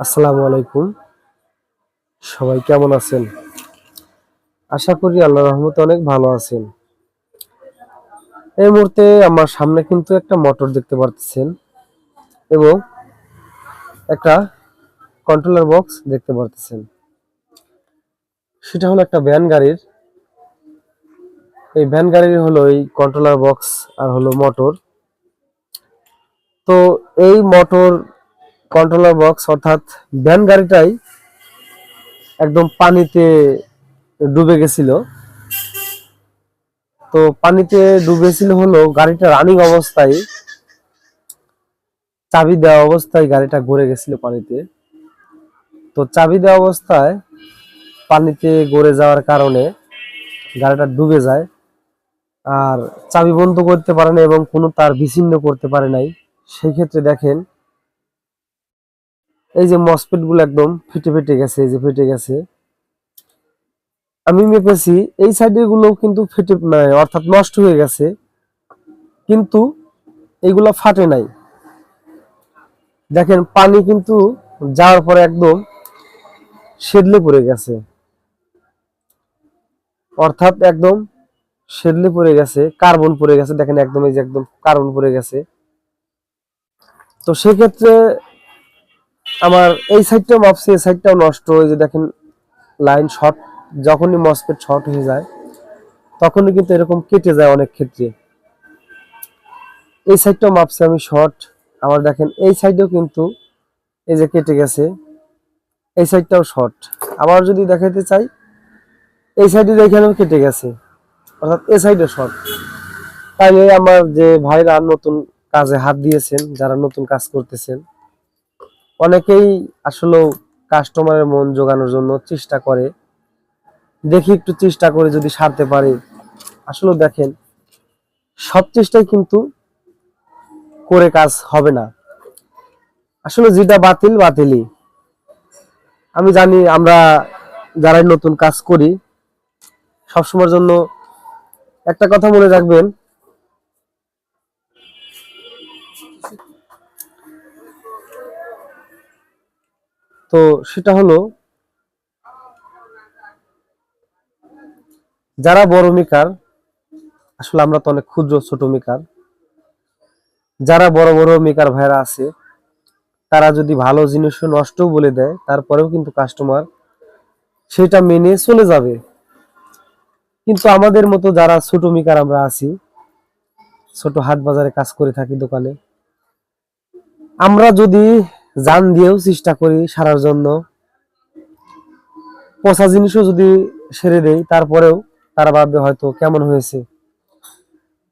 আসসালামু আলাইকুম। সবাই কেমন আছেন? আশা করি আল্লাহ রহমতে অনেক ভালো আছেন। এই মুহূর্তে আমার সামনে কিন্তু একটা মোটর দেখতে পারতেছেন এবং একটা কন্ট্রোলার বক্স দেখতে পারতেছেন। সেটা হলো একটা ভ্যান গাড়ির। এই ভ্যান গাড়ির হলো এই কন্ট্রোলার বক্স আর হলো মোটর তো এই মোটর কন্ট্রোলার বক্স অর্থাৎ ভ্যান গাড়িটাই একদম পানিতে ডুবে গেছিল। তো পানিতে ডুবেছিল হলো গাড়িটা রানিং অবস্থায়, চাবি দেওয়া অবস্থায় গাড়িটা ঘুরে গেছিল পানিতে। তো চাবি দেওয়া অবস্থায় পানিতে গড়ে যাওয়ার কারণে গাড়িটা ডুবে যায়। আর চাবি বন্ধ করতে পারে না এবং কোনো তার বিচ্ছিন্ন করতে পারে নাই। সেই ক্ষেত্রে দেখেন এই যে মসপেটগুলো একদম ফেটে ফেটে গেছে, এই যে ফেটে গেছে। আমি মেপেছি, এই সাইডেরগুলো কিন্তু ফেটে নাই অর্থাৎ নষ্ট হয়ে গেছে। কিন্তু এইগুলো ফাটে নাই। দেখেন, পানি কিন্তু যাওয়ার পরে একদম সেদলে পড়ে গেছে। অর্থাৎ একদম সেদলে পড়ে গেছে, কার্বন পড়ে গেছে। দেখেন, একদম এই যে একদম কার্বন পড়ে গেছে। তো সেক্ষেত্রে আমার এই সাইডটাও মাপছি এই সাইডটাও নষ্ট হয়ে, যে দেখেন লাইন শর্ট যখনই মসপেট শর্ট হয়ে যায়, তখনই কিন্তু এরকম কেটে যায় অনেক ক্ষেত্রে। এই সাইডটাও মাপছি আমি শর্ট আমার দেখেন এই সাইডেও কিন্তু এই যে কেটে গেছে, এই সাইডটাও শর্ট আবার যদি দেখাতে চাই, এই সাইডে এখানেও কেটে গেছে, অর্থাৎ এই সাইডে শর্ট তাইলে আমার যে ভাইরা নতুন কাজে হাত দিয়েছেন, যারা নতুন কাজ করতেছেন অনেকেই আসলে কাস্টমারের মন জোগানোর জন্য চেষ্টা করে। দেখি একটু চেষ্টা করে যদি সারতে পারে। আসলে দেখেন, সব চেষ্টাই কিন্তু করে কাজ হবে না। আসলে যেটা বাতিল, বাতিলই। আমি জানি আমরা যারাই নতুন কাজ করি, সবসময়ের জন্য একটা কথা মনে রাখবেন তো সেটা হলো, যারা বড় মেকার, আসলে আমরা তো অনেক ক্ষুদ্র ছোট মেকার, যারা বড় বড় মেকার ভাইরা আছে, তারা যদি ভালো জিনিসও নষ্ট বলে দেয়, তারপরেও কিন্তু কাস্টমার সেটা মেনে চলে যাবে। কিন্তু আমাদের মতো যারা ছোট মেকার আমরা আছি, ছোট হাট বাজারে কাজ করে থাকি দোকানে, আমরা যদি জান দিয়েও চেষ্টা করি সারার জন্য। পচা জিনিসও যদি সেরে দেই, তারপরেও তারা ভাববে হয়তো কেমন হয়েছে।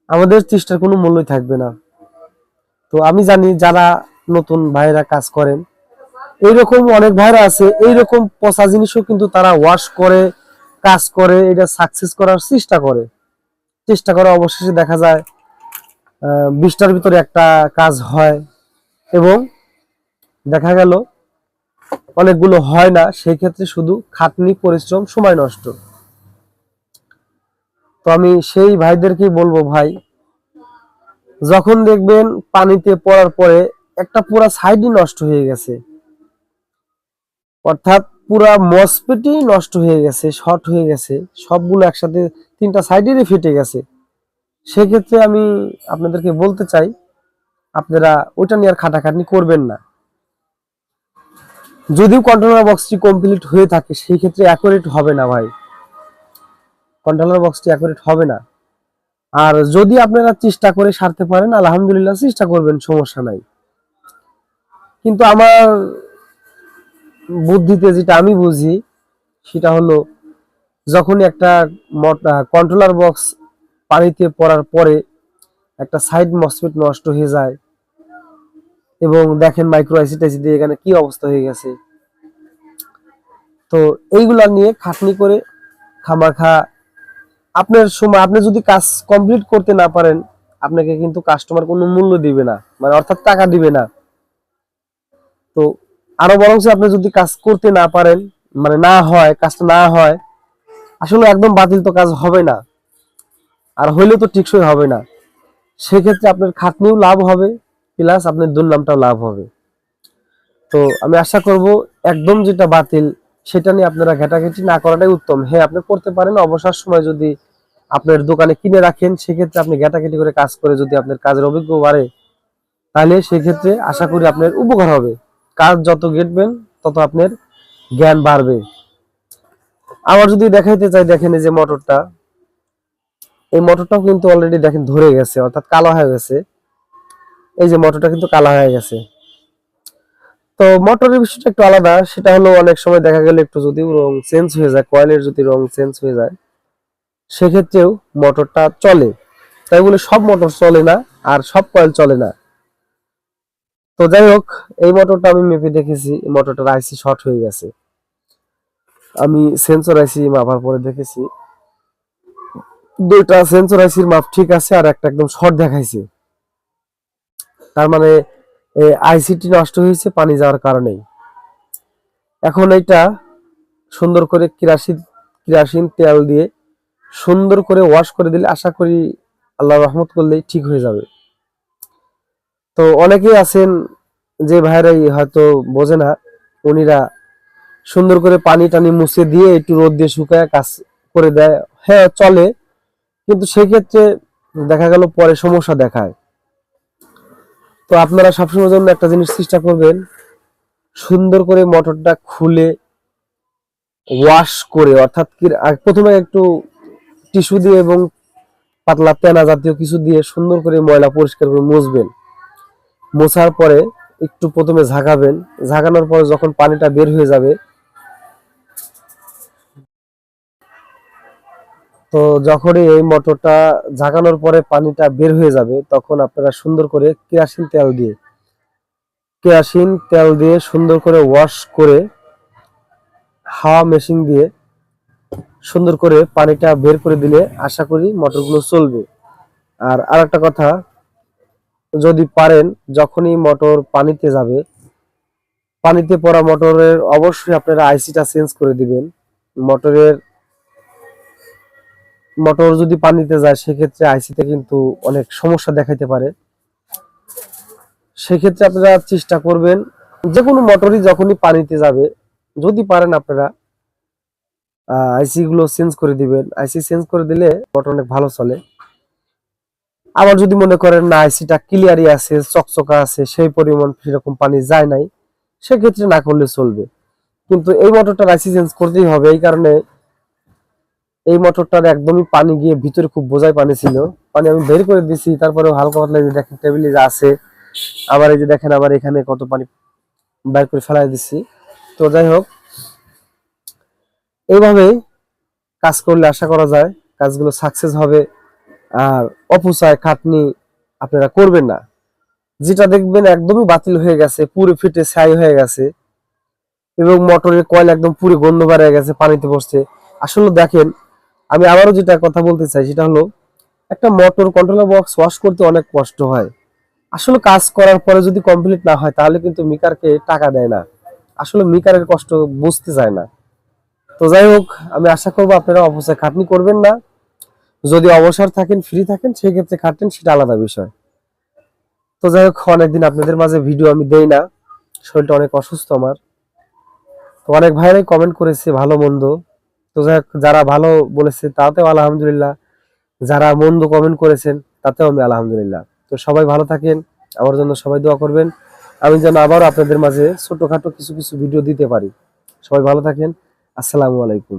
আমাদের চেষ্টার কোনো মূল্যই থাকবে না। তো আমি জানি যারা নতুন ভাইরা কাজ করেন, এইরকম অনেক ভাইরা আছে, এইরকম পচা জিনিসও কিন্তু তারা ওয়াশ করে, কাজ করে, এটা সাকসেস করার চেষ্টা করে। চেষ্টা করে অবশেষে দেখা যায় বিশটার ভিতরে একটা কাজ হয় এবং দেখা গেল অনেকগুলো হয় না সেই ক্ষেত্রে শুধু খাটনি, পরিশ্রম, সময় নষ্ট। তো আমি সেই ভাইদেরকেই বলব, ভাই, যখন দেখবেন পানিতে পড়ার পরে একটা পুরা সাইডই নষ্ট হয়ে গেছে, অর্থাৎ পুরা মসপেটই নষ্ট হয়ে গেছে, শর্ট হয়ে গেছে, সবগুলো একসাথে তিনটা সাইডেরই ফেটে গেছে। সেক্ষেত্রে আমি আপনাদেরকে বলতে চাই, আপনারা ওইটা নিয়ে আর খাটাখাটনি করবেন না। যদিও কন্ট্রোলার বক্সটি কমপ্লিট হয়ে থাকে, সেই ক্ষেত্রে অ্যাকুরেট হবে না ভাই। কন্ট্রোলার বক্সটি অ্যাকুরেট হবে না। আর যদি আপনারা চেষ্টা করে সারতে পারেন, আলহামদুলিল্লাহ চেষ্টা করবেন, সমস্যা নাই। কিন্তু আমার বুদ্ধিতে যেটা আমি বুঝি, সেটা হলো যখনই একটা কন্ট্রোলার বক্স পানিতে পড়ার পরে একটা সাইড মসফেট নষ্ট হয়ে যায় এবং দেখেন মাইক্রো আইসি টাইসি দিয়ে এখানে কি অবস্থা হয়ে গেছে। তো এইগুলা নিয়ে খাটনি করে খামাখা, আপনার সময়, আপনি যদি কাজ কমপ্লিট করতে না পারেন, আপনাকে কিন্তু কাস্টমার কোনো মূল্য দিবে না মানে অর্থাৎ টাকা দিবে না। তো আরও বরং আপনি যদি কাজ করতে না পারেন মানে না হয়, কাজটা না হয়, আসলে একদম বাতিল তো কাজ হবে না। আর হইলেও তো টিকসই হবে না। সেক্ষেত্রে আপনার খাটনিও লাভ হবে প্লাস আপনার দুর্নামটাও লাভ হবে। তো আমি আশা করব একদম যেটা বাতিল, সেটা নিয়ে আপনারা ঘেটাঘেটি না করাটাই উত্তম। হ্যাঁ আপনি করতে পারেন, অবসর সময় যদি আপনার দোকানে কিনে রাখেন, সেক্ষেত্রে আপনি ঘেটাঘেটি করে কাজ করে যদি আপনার কাজের অভিজ্ঞ বাড়ে, তাহলে সেক্ষেত্রে আশা করি আপনার উপকার হবে। কাজ যত গেটবেন তত আপনার জ্ঞান বাড়বে। আবার যদি দেখাইতে চাই, দেখেন এই যে মোটরটা এই মোটরটাও কিন্তু অলরেডি দেখেন ধরে গেছে, অর্থাৎ কালো হয়ে গেছে। এই যে মোটরটা কিন্তু কালো হয়ে গেছে। তো মোটরের বিষয়টা একটু আলাদা, সেটা হলো অনেক সময় দেখা গেলে একটু যদি রং চেঞ্জ হয়ে যায় কয়েলের যদি রং চেঞ্জ হয়ে যায়, সেক্ষেত্রেও মোটরটা চলে। তাই বলে সব মোটর চলে না, আর সব কয়েল চলে না। তো যাই হোক, এই মোটরটা আমি মেপে দেখেছি মোটরটার আইসি শর্ট হয়ে গেছে। আমি সেন্সর আইসি মাপার পরে দেখেছি। দুইটা সেন্সর আইসির মাপ ঠিক আছে, আর একটা একদম শর্ট দেখাইছে। তার মানে আইসিটি নষ্ট হয়েছে পানি যাওয়ার কারণেই। এখন এটা সুন্দর করে কিরাসিন কিরাসিন তেল দিয়ে সুন্দর করে ওয়াশ করে দিলে আশা করি আল্লাহ রহমত করলেই ঠিক হয়ে যাবে। তো অনেকেই আছেন যে ভাইরাই হয়তো বোঝে না, উনিরা সুন্দর করে পানি টানি মুছে দিয়ে একটু রোদ দিয়ে শুকায় কাজ করে দেয়। হ্যাঁ চলে, কিন্তু সেক্ষেত্রে দেখা গেল পরে সমস্যা দেখায়। তো আপনারা সবসময় জন্য একটা জিনিস চেষ্টা করবেন, সুন্দর করে মোটরটা খুলে ওয়াশ করে, অর্থাৎ কি প্রথমে একটু টিস্যু দিয়ে এবং পাতলা পেনা জাতীয় কিছু দিয়ে সুন্দর করে ময়লা পরিষ্কার করে মুছবেন। মোছার পরে একটু প্রথমে ঝাঁকাবেন, ঝাঁকানোর পরে যখন পানিটা বের হয়ে যাবে তো যখনই এই মোটরটা ঝাঁকানোর পরে পানিটা বের হয়ে যাবে, তখন আপনারা সুন্দর করে কেরাসিন তেল দিয়ে, কেরাসিন তেল দিয়ে সুন্দর করে ওয়াশ করে হাওয়া মেশিন দিয়ে সুন্দর করে পানিটা বের করে দিলে আশা করি মোটরগুলো চলবে। আর আর একটা কথা, যদি পারেন যখনই মোটর পানিতে যাবে, পানিতে পড়া মোটরের অবশ্যই আপনারা আইসিটা চেঞ্জ করে দিবেন। মোটরের মোটর যদি পানিতে যায়, সেক্ষেত্রে আইসিতে কিন্তু অনেক সমস্যা দেখাইতে পারে। সেক্ষেত্রে আপনারা চেষ্টা করবেন যে কোনো মোটরই যখনই পানিতে যাবে, যদি পারেন আপনারা আইসি গুলো চেঞ্জ করে দিবেন। আইসি চেঞ্জ করে দিলে মোটর অনেক ভালো চলে। আবার যদি মনে করেন না আইসিটা ক্লিয়ারই আছে, চকচকা আছে, সেই পরিমাণ সেরকম পানি যায় নাই, সেক্ষেত্রে না করলে চলবে। কিন্তু এই মোটরটার আইসি চেঞ্জ করতেই হবে, এই কারণে এই মোটরটার একদমই পানি গিয়ে ভিতরে খুব বোঝাই পানি ছিল। পানি আমি বের করে দিছি তারপরে হালকা পাতলা যে দেখেন টেবিলে যা আছে, আবার এই যে দেখেন আবার এখানে কত পানি বের করে ফেলাই দিছি। তো যাই হোক এইভাবে কাজ করলে আশা করা যায়, কাজগুলো সাকসেস হবে। আর অপচয়, খাটনি আপনারা করবেন না। যেটা দেখবেন একদমই বাতিল হয়ে গেছে, পুরো ফিটে ছাই হয়ে গেছে। এবং মোটরের কয়েল একদম পুরো গন্ধ বেড়ে গেছে, পানিতে বসছে। আসলে দেখেন আমি আবারও যেটা কথা বলতে চাই, সেটা হলো একটা মোটর কন্ট্রোলার বক্স ওয়াশ করতে অনেক কষ্ট হয়। আসলে কাজ করার পরে যদি কমপ্লিট না হয়, তাহলে কিন্তু মিকারকে টাকা দেয় না। আসলে মিকারের কষ্ট বুঝতে চায় না। তো যাই হোক, আমি আশা করব আপনারা অবশ্যই খাটনি করবেন না। যদি অবসর থাকেন ফ্রি থাকেন, সেই ক্ষেত্রে খাটেন সেটা আলাদা বিষয়। তো যাই হোক, অনেকদিন আপনাদের মাঝে ভিডিও আমি দেই না। শরীরটা অনেক অসুস্থ আমার। তো অনেক ভাইরাই কমেন্ট করেছে, ভালো মন্দ। তো যারা ভালো বলেছে তাতেও আলহামদুলিল্লাহ। যারা মন্দ কমেন্ট করেছেন তাতেও আমি আলহামদুলিল্লাহ। তো সবাই ভালো থাকেন, আমার জন্য সবাই দোয়া করবেন। আমি যেন আবারও আপনাদের মাঝে ছোটোখাটো কিছু কিছু ভিডিও দিতে পারি। সবাই ভালো থাকেন, আসসালামু আলাইকুম।